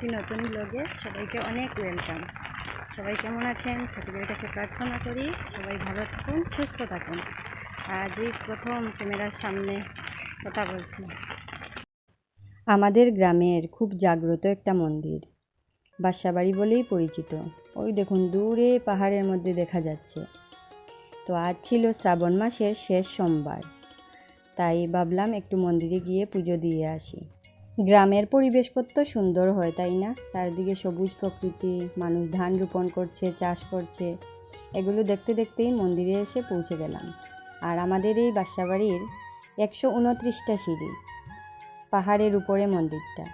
একটি নতুন ব্লগে সবাইকে অনেক ওয়েলকাম সবাই কেমন আছেন? ঠাকুরের কাছে প্রার্থনা করি, সবাই ভালো থাকুন, সুস্থ থাকুন। আজই প্রথম ক্যামেরার সামনে কথা বলছি। আমাদের গ্রামের খুব জাগ্রত একটা মন্দির, বাসাবাড়ি বলেই পরিচিত। ওই দেখুন, দূরে পাহাড়ের মধ্যে দেখা যাচ্ছে। তো আজ ছিল শ্রাবণ মাসের শেষ সোমবার, তাই ভাবলাম একটু মন্দিরে গিয়ে পুজো দিয়ে আসি। গ্রামের পরিবেশ কত সুন্দর হয়, তাই না? চারিদিকে সবুজ প্রকৃতি, মানুষ ধান রোপণ করছে, চাষ করছে। এগুলো দেখতে দেখতেই মন্দিরে এসে পৌঁছে গেলাম। আর আমাদের এই বাসাবাড়ির একশো উনত্রিশটা সিঁড়ি, পাহাড়ের উপরে মন্দিরটা।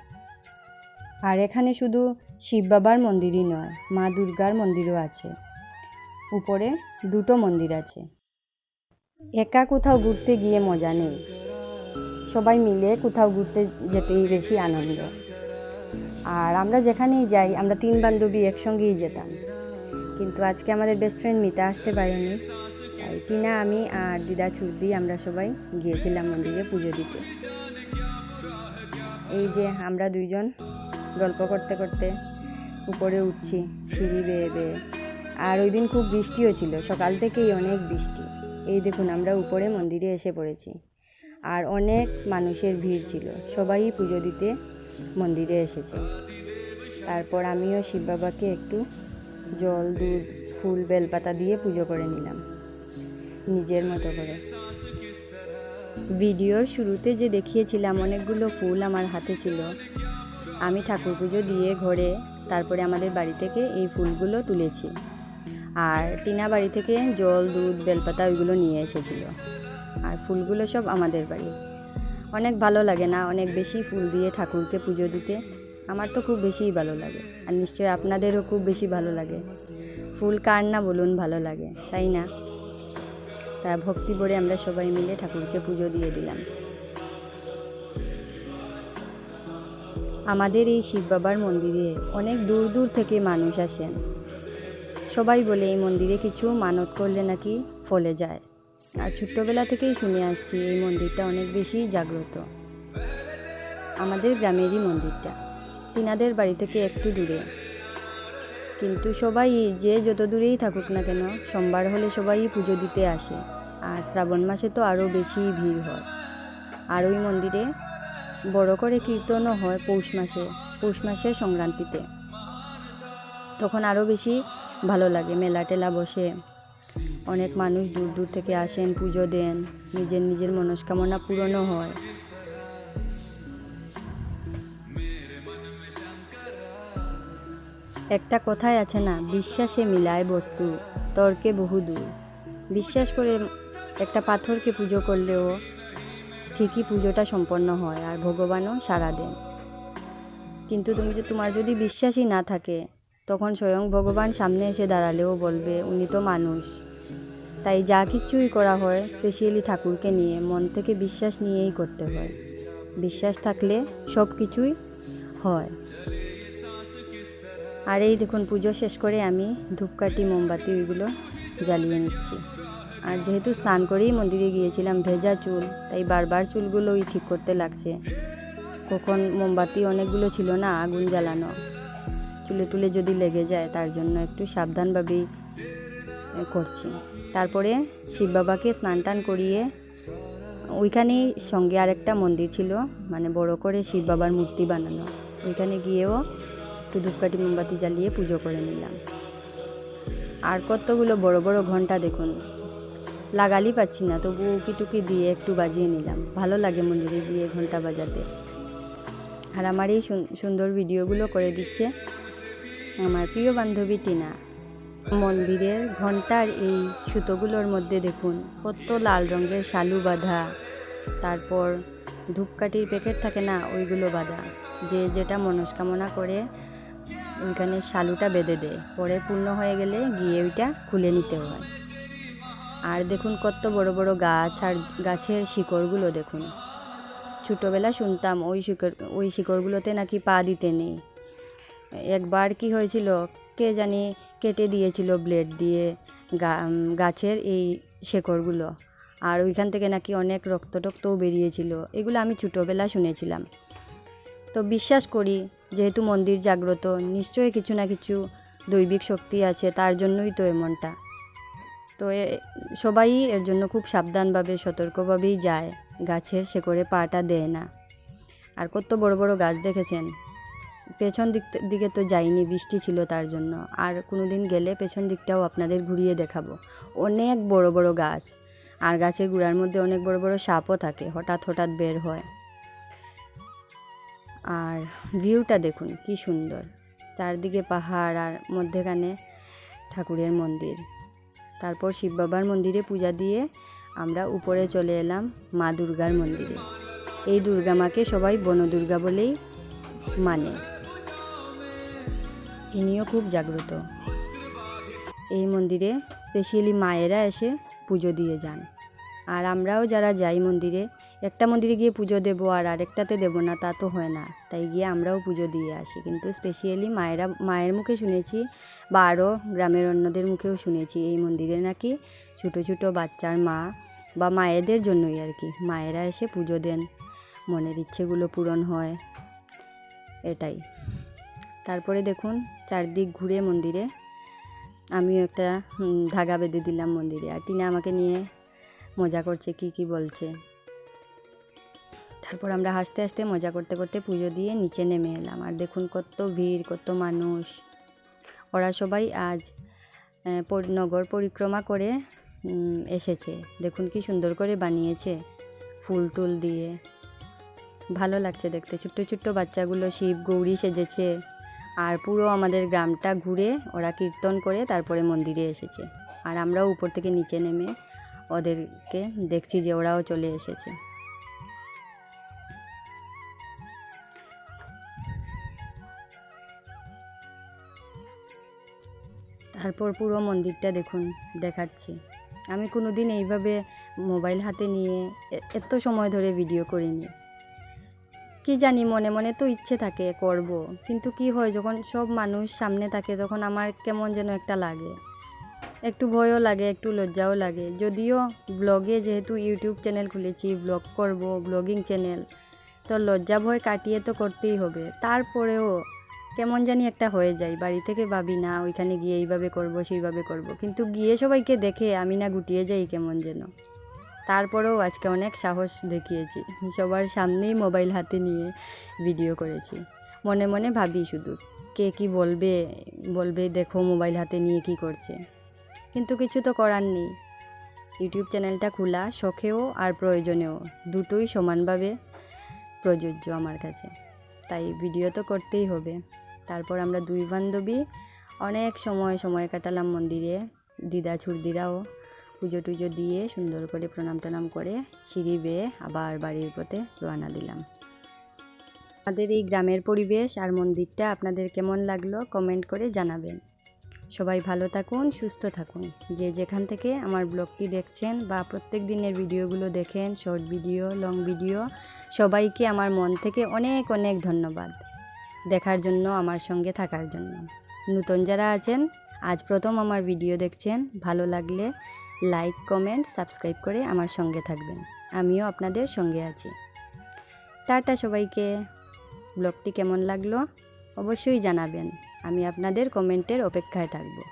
আর এখানে শুধু শিব বাবার মন্দিরই নয়, মা দুর্গার মন্দিরও আছে। উপরে দুটো মন্দির আছে। একা কোথাও ঘুরতে গিয়ে মজা নেই। সবাই মিলে কোথাও ঘুরতে যেতেই বেশি আনন্দ। আর আমরা যেখানেই যাই, আমরা তিন বান্ধবী একসঙ্গেই যেতাম। কিন্তু আজকে আমাদের বেস্ট ফ্রেন্ড মিতা আসতে পারেনি। তাই টিনা, আমি আর দিদা ছুটি আমরা সবাই গিয়েছিলাম মন্দিরে পুজো দিতে। এই যে আমরা দুইজন গল্প করতে করতে উপরে উঠছি, সিঁড়ি বেয়ে বেয়ে। আর ওই দিন খুব বৃষ্টিও ছিল, সকাল থেকেই অনেক বৃষ্টি। এই দেখুন, আমরা উপরে মন্দিরে এসে পড়েছি। আর অনেক মানুষের ভিড় ছিল। সবাই পুজো দিতে মন্দিরে এসেছে। তারপর আমিও শিব বাবাকে একটু জল, দুধ, ফুল, বেলপাতা দিয়ে পুজো করে নিলাম। নিজের মতো করে। ভিডিওর শুরুতে যে দেখিয়েছিলাম, অনেকগুলো ফুল আমার হাতে ছিল। আমি ঠাকুর পুজো দিয়ে ঘরে তারপরে আমাদের বাড়ি থেকে এই ফুলগুলো তুলেছি। আর টিনা বাড়ি থেকে জল, দুধ, বেলপাতা ওইগুলো নিয়ে এসেছিল। আর ফুলগুলো সব আমাদের বাড়ি। অনেক ভালো লাগে না অনেক বেশি ফুল দিয়ে ঠাকুরকে পুজো দিতে? আমার তো খুব বেশিই ভালো লাগে আর নিশ্চয়ই আপনাদেরও খুব বেশি ভালো লাগে। ফুল কার না বলুন ভালো লাগে, তাই না? তা ভক্তি ভরে আমরা সবাই মিলে ঠাকুরকে পুজো দিয়ে দিলাম। আমাদের এই শিব বাবার মন্দিরে অনেক দূর দূর থেকে মানুষ আসেন। সবাই বলে এই মন্দিরে কিছু মানত করলে নাকি ফলে যায়। আর ছোট্টবেলা থেকেই শুনে আসছি এই মন্দিরটা অনেক বেশি জাগ্রত। আমাদের গ্রামেরই মন্দিরটা। টিনাদের বাড়ি থেকে একটু দূরে। কিন্তু সবাই যে যত দূরেই থাকুক না কেন, সোমবার হলে সবাই পুজো দিতে আসে। আর শ্রাবণ মাসে তো আরও বেশি ভিড় হয়। আর ওই মন্দিরে বড় করে কীর্তনও হয় পৌষ মাসে পৌষ মাসে সংক্রান্তিতে। তখন আরও বেশি ভালো লাগে, মেলা টেলা বসে। অনেক মানুষ দূর দূর থেকে আসেন, পুজো দেন, নিজের নিজের মনস্কামনা পূরণও হয়। একটা কথাই আছে না, বিশ্বাসে মিলায় বস্তু, তর্কে বহুদূর বিশ্বাস করে একটা পাথরকে পুজো করলেও ঠিকই পুজোটা সম্পন্ন হয় আর ভগবানও সারা দেন। কিন্তু তুমি যে তোমার যদি বিশ্বাসই না থাকে, তখন স্বয়ং ভগবান সামনে এসে দাঁড়ালেও বলবে, উনি তো মানুষ। তাই যা কিছুই করা হয় স্পেশালি ঠাকুরকে নিয়ে মন থেকে বিশ্বাস নিয়েই করতে হয়। বিশ্বাস থাকলে সব কিছুই হয়। আর এই দেখুন, পুজো শেষ করে আমি ধূপকাঠি, মোমবাতি ওইগুলো জ্বালিয়ে নিচ্ছি। আর যেহেতু স্নান করেই মন্দিরে গিয়েছিলাম, ভেজা চুল, তাই বারবার চুলগুলোই ঠিক করতে লাগছে। কখন মোমবাতি অনেকগুলো ছিল না, আগুন জ্বালানো। চুলে টুলে যদি লেগে যায়, তার জন্য একটু সাবধানভাবেই করছি। তারপরে শিব বাবাকে স্নান টান করিয়ে ওইখানেই সঙ্গে আরেকটা মন্দির ছিল মানে বড় করে শিব বাবার মূর্তি বানানো। ওইখানে গিয়েও একটু ধূপকাঠি মোমবাতি জ্বালিয়ে পুজো করে নিলাম। আর কতগুলো বড় বড় ঘণ্টা দেখুন, লাগালি পাচ্ছি না তবু টুকি দিয়ে একটু বাজিয়ে নিলাম। ভালো লাগে মন্দিরে গিয়ে ঘণ্টা বাজাতে। আর আমার এই সুন্দর ভিডিওগুলো করে দিচ্ছে আমার প্রিয় বান্ধবী টিনা। মন্দিরের ঘণ্টার এই সুতোগুলোর মধ্যে দেখুন, কত লাল রঙের শালু বাঁধা। তারপর ধূপকাঠির প্যাকেট থাকে না, ওইগুলো বাঁধা। যে যেটা মনস্কামনা করে ওইখানে শালুটা বেঁধে দেয়। পরে পূর্ণ হয়ে গেলে গিয়ে ওইটা খুলে নিতে হয়। আর দেখুন কত বড় বড় গাছ আর গাছের শিকড়গুলো দেখুন। ছোটোবেলা শুনতাম ওই শিকড়, ওই শিকড়গুলোতে নাকি পা দিতে নেই। একবার কি হয়েছিল, কে জানি কেটে দিয়েছিল ব্লেড দিয়ে গাছের এই শেকড়গুলো। আর ওইখান থেকে নাকি অনেক রক্ত টক্তও বেরিয়েছিল। এগুলো আমি ছোটোবেলা শুনেছিলাম। তো বিশ্বাস করি, যেহেতু মন্দির জাগ্রত, নিশ্চয়ই কিছু না কিছু দৈবিক শক্তি আছে, তার জন্যই তো এমনটা। তো এ- সবাই এর জন্য খুব সাবধানভাবে, সতর্কভাবেই যায়। গাছের শেকড়ে পাটা দেয় না। আর কত বড় বড় গাছ দেখেছেন? পেছন দিক দিকে তো যাইনি, বৃষ্টি ছিল তার জন্য। আর কোনো দিন গেলে পেছন দিকটাও আপনাদের ঘুরিয়ে দেখাবো। অনেক বড় বড় গাছ। আর গাছের গুঁড়ার মধ্যে অনেক বড় বড় সাপও থাকে, হঠাৎ হঠাৎ বের হয়। আর ভিউটা দেখুন, কি সুন্দর। চারদিকে পাহাড় আর মধ্যেখানে ঠাকুরের মন্দির। তারপর শিব বাবার মন্দিরে পূজা দিয়ে আমরা উপরে চলে এলাম মা দুর্গার মন্দিরে। এই দুর্গা মাকে সবাই বনদুর্গা বলেই মানে। ইনিও খুব জাগ্রত। এই মন্দিরে স্পেশালি মায়েরা এসে পুজো দিয়ে যান। আর আমরাও যারা যাই মন্দিরে, একটা মন্দিরে গিয়ে পুজো দেবো আর আরেকটাতে দেবো না, তা তো হয় না। তাই গিয়ে আমরাও পুজো দিয়ে আসি। কিন্তু স্পেশালি মায়েরা, মায়ের মুখে শুনেছি বা আরও গ্রামের অন্যদের মুখেও শুনেছি, এই মন্দিরে নাকি ছোটো ছোটো বাচ্চার মা বা মায়েদের জন্যই আর কি, মায়েরা এসে পুজো দেন। মনের ইচ্ছেগুলো পূরণ হয়। এটাই। তারপরে দেখুন চারদিক ঘুরে মন্দিরে, আমিও একটা ধাগা বেঁধে দিলাম মন্দিরে। আর টিনা আমাকে নিয়ে মজা করছে, কি কি বলছে। তারপর আমরা হাসতে হাসতে মজা করতে করতে পুজো দিয়ে নিচে নেমে এলাম। আর দেখুন কত ভিড়, কত মানুষ। ওরা সবাই আজ নগর পরিক্রমা করে এসেছে। দেখুন কি সুন্দর করে বানিয়েছে ফুল টুল দিয়ে। ভালো লাগছে দেখতে। ছোট্ট ছোট্ট বাচ্চাগুলো শিব, গৌরী সেজেছে। আর পুরো আমাদের গ্রামটা ঘুরে ওরা কীর্তন করে তারপরে মন্দিরে এসেছে। আর আমরাও উপর থেকে নিচে নেমে ওদেরকে দেখছি যে ওরাও চলে এসেছে। তারপর পুরো মন্দিরটা দেখুন, দেখাচ্ছি। আমি কোনো দিন এইভাবে মোবাইল হাতে নিয়ে এত সময় ধরে ভিডিও করিনি। কি জানি মনে মনে তো ইচ্ছে থাকে করব। কিন্তু কি হয়, যখন সব মানুষ সামনে থাকে তখন আমার কেমন যেন একটা লাগে। একটু ভয়ও লাগে, একটু লজ্জাও লাগে। যদিও ব্লগে যেহেতু ইউটিউব চ্যানেল খুলেছি, ব্লগ করব, ব্লগিং চ্যানেল, তো লজ্জা ভয় কাটিয়ে তো করতেই হবে। তারপরেও কেমন জানি একটা হয়ে যায়, বাড়ি থেকে ভাবি, না, ওইখানে গিয়ে এইভাবে করব, সেইভাবে করব। কিন্তু গিয়ে সবাইকে দেখে আমি না গুটিয়ে যাই কেমন যেন। তারপরেও আজকে অনেক সাহস দেখিয়েছি। সবার সামনেই মোবাইল হাতে নিয়ে ভিডিও করেছি। মনে মনে ভাবি শুধু, কে কি বলবে বলবে দেখো মোবাইল হাতে নিয়ে কি করছে। কিন্তু কিছু তো করার নেই। ইউটিউব চ্যানেলটা খোলা, শখেও আর প্রয়োজনেও দুটোই সমানভাবে প্রযোজ্য আমার কাছে। তাই ভিডিও তো করতেই হবে। তারপর আমরা দুই বান্ধবী অনেক সময় সময় কাটালাম মন্দিরে দিদা ছুরদিরাও পুজো টুজো দিয়ে সুন্দর করে প্রণাম টনাম করে সিঁড়ি বেয়ে আবার বাড়ির পথে রওনা দিলাম। আমাদের এই গ্রামের পরিবেশ আর মন্দিরটা আপনাদের কেমন লাগল কমেন্ট করে জানাবেন। সবাই ভালো থাকুন, সুস্থ থাকুন। যে যেখান থেকে আমার ব্লগটি দেখছেন বা প্রত্যেক দিনের ভিডিওগুলো দেখেন, শর্ট ভিডিও, লং ভিডিও, সবাইকে আমার মন থেকে অনেক অনেক ধন্যবাদ। দেখার জন্য, আমার সঙ্গে থাকার জন্য। নতুন যারা আছেন, আজ প্রথম আমার ভিডিও দেখছেন। ভালো লাগলে লাইক, কমেন্ট, সাবস্ক্রাইব করে আমার সঙ্গে থাকবেন। আমিও আপনাদের সঙ্গে আছি। টাটা সবাইকে। ব্লগটি কেমন লাগল? অবশ্যই জানাবেন। আমি আপনাদের কমেন্টের অপেক্ষায় থাকব।